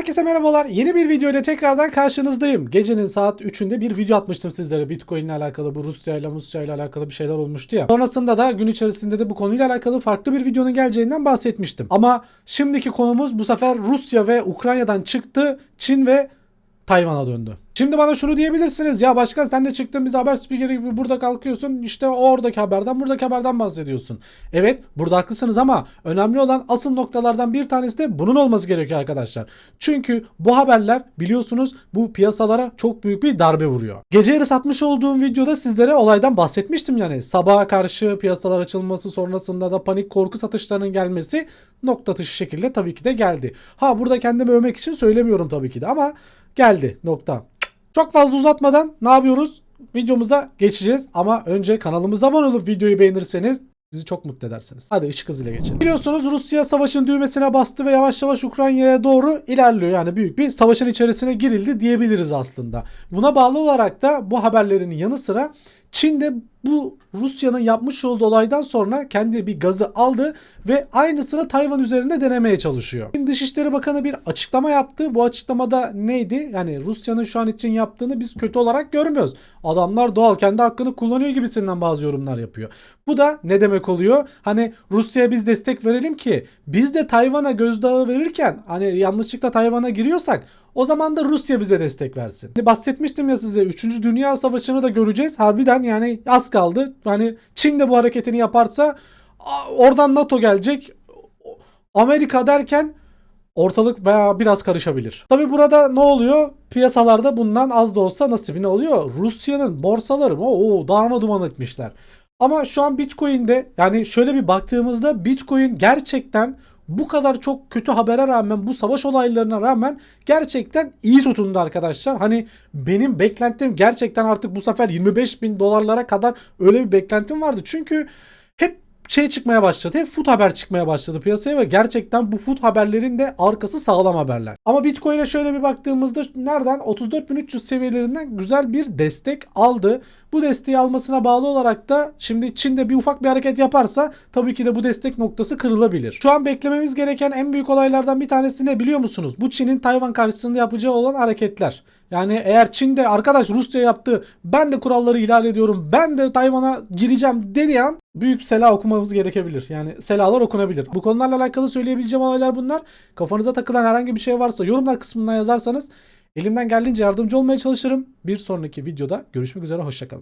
Herkese merhabalar. Yeni bir video ile tekrardan karşınızdayım. Gecenin saat 3'ünde bir video atmıştım sizlere. Bitcoin ile alakalı, bu Rusya ile Rusya ile alakalı bir şeyler olmuştu ya. Sonrasında da gün içerisinde de bu konuyla alakalı farklı bir videonun geleceğinden bahsetmiştim. Ama şimdiki konumuz bu sefer Rusya ve Ukrayna'dan çıktı. Çin ve Tayvan'a döndü. Şimdi bana şunu diyebilirsiniz. Ya başkan sen de çıktın biz haber spikeri gibi burada kalkıyorsun. İşte oradaki haberden buradaki haberden bahsediyorsun. Evet burada haklısınız ama önemli olan asıl noktalardan bir tanesi de bunun olması gerekiyor arkadaşlar. Çünkü bu haberler biliyorsunuz bu piyasalara çok büyük bir darbe vuruyor. Gece yarı satmış olduğum videoda sizlere olaydan bahsetmiştim yani. Sabaha karşı piyasalar açılması sonrasında da panik korku satışlarının gelmesi nokta atışı şekilde tabii ki de geldi. Ha burada kendimi övmek için söylemiyorum tabii ki de ama geldi nokta. Çok fazla uzatmadan ne yapıyoruz? Videomuza geçeceğiz ama önce kanalımıza abone olup videoyu beğenirseniz bizi çok mutlu edersiniz. Hadi ışık hızıyla geçelim. Biliyorsunuz Rusya savaşın düğmesine bastı ve yavaş yavaş Ukrayna'ya doğru ilerliyor. Yani büyük bir savaşın içerisine girildi diyebiliriz aslında. Buna bağlı olarak da bu haberlerin yanı sıra Çin de bu Rusya'nın yapmış olduğu olaydan sonra kendi bir gazı aldı ve aynısını Tayvan üzerinde denemeye çalışıyor. Çin Dışişleri Bakanı bir açıklama yaptı. Bu açıklamada neydi? Yani Rusya'nın şu an için yaptığını biz kötü olarak görmüyoruz. Adamlar doğal kendi hakkını kullanıyor gibisinden bazı yorumlar yapıyor. Bu da ne demek oluyor? Hani Rusya'ya biz destek verelim ki biz de Tayvan'a gözdağı verirken hani yanlışlıkla Tayvan'a giriyorsak o zaman da Rusya bize destek versin. Hani bahsetmiştim ya size 3. Dünya Savaşı'nı da göreceğiz. Harbiden yani az kaldı. Hani Çin de bu hareketini yaparsa oradan NATO gelecek. Amerika derken ortalık veya biraz karışabilir. Tabi burada ne oluyor? Piyasalarda bundan az da olsa nasibi ne oluyor? Rusya'nın borsaları mı? Oo, darma duman etmişler. Ama şu an Bitcoin'de yani şöyle bir baktığımızda Bitcoin gerçekten bu kadar çok kötü habere rağmen bu savaş olaylarına rağmen gerçekten iyi tutundu arkadaşlar. Hani benim beklentim gerçekten artık bu sefer 25 bin dolarlara kadar öyle bir beklentim vardı. Çünkü hep şey çıkmaya başladı. Hep food haber çıkmaya başladı piyasaya ve gerçekten bu food haberlerin de arkası sağlam haberler. Ama Bitcoin'e şöyle bir baktığımızda nereden 34.300 seviyelerinden güzel bir destek aldı. Bu desteği almasına bağlı olarak da şimdi Çin'de bir ufak bir hareket yaparsa tabii ki de bu destek noktası kırılabilir. Şu an beklememiz gereken en büyük olaylardan bir tanesi ne biliyor musunuz? Bu Çin'in Tayvan karşısında yapacağı olan hareketler. Yani eğer Çin'de arkadaş Rusya yaptı ben de kuralları ihlal ediyorum ben de Tayvan'a gireceğim dediği an büyük sela okumamız gerekebilir. Yani selalar okunabilir. Bu konularla alakalı söyleyebileceğim olaylar bunlar. Kafanıza takılan herhangi bir şey varsa yorumlar kısmına yazarsanız elimden geldiğince yardımcı olmaya çalışırım. Bir sonraki videoda görüşmek üzere hoşçakalın.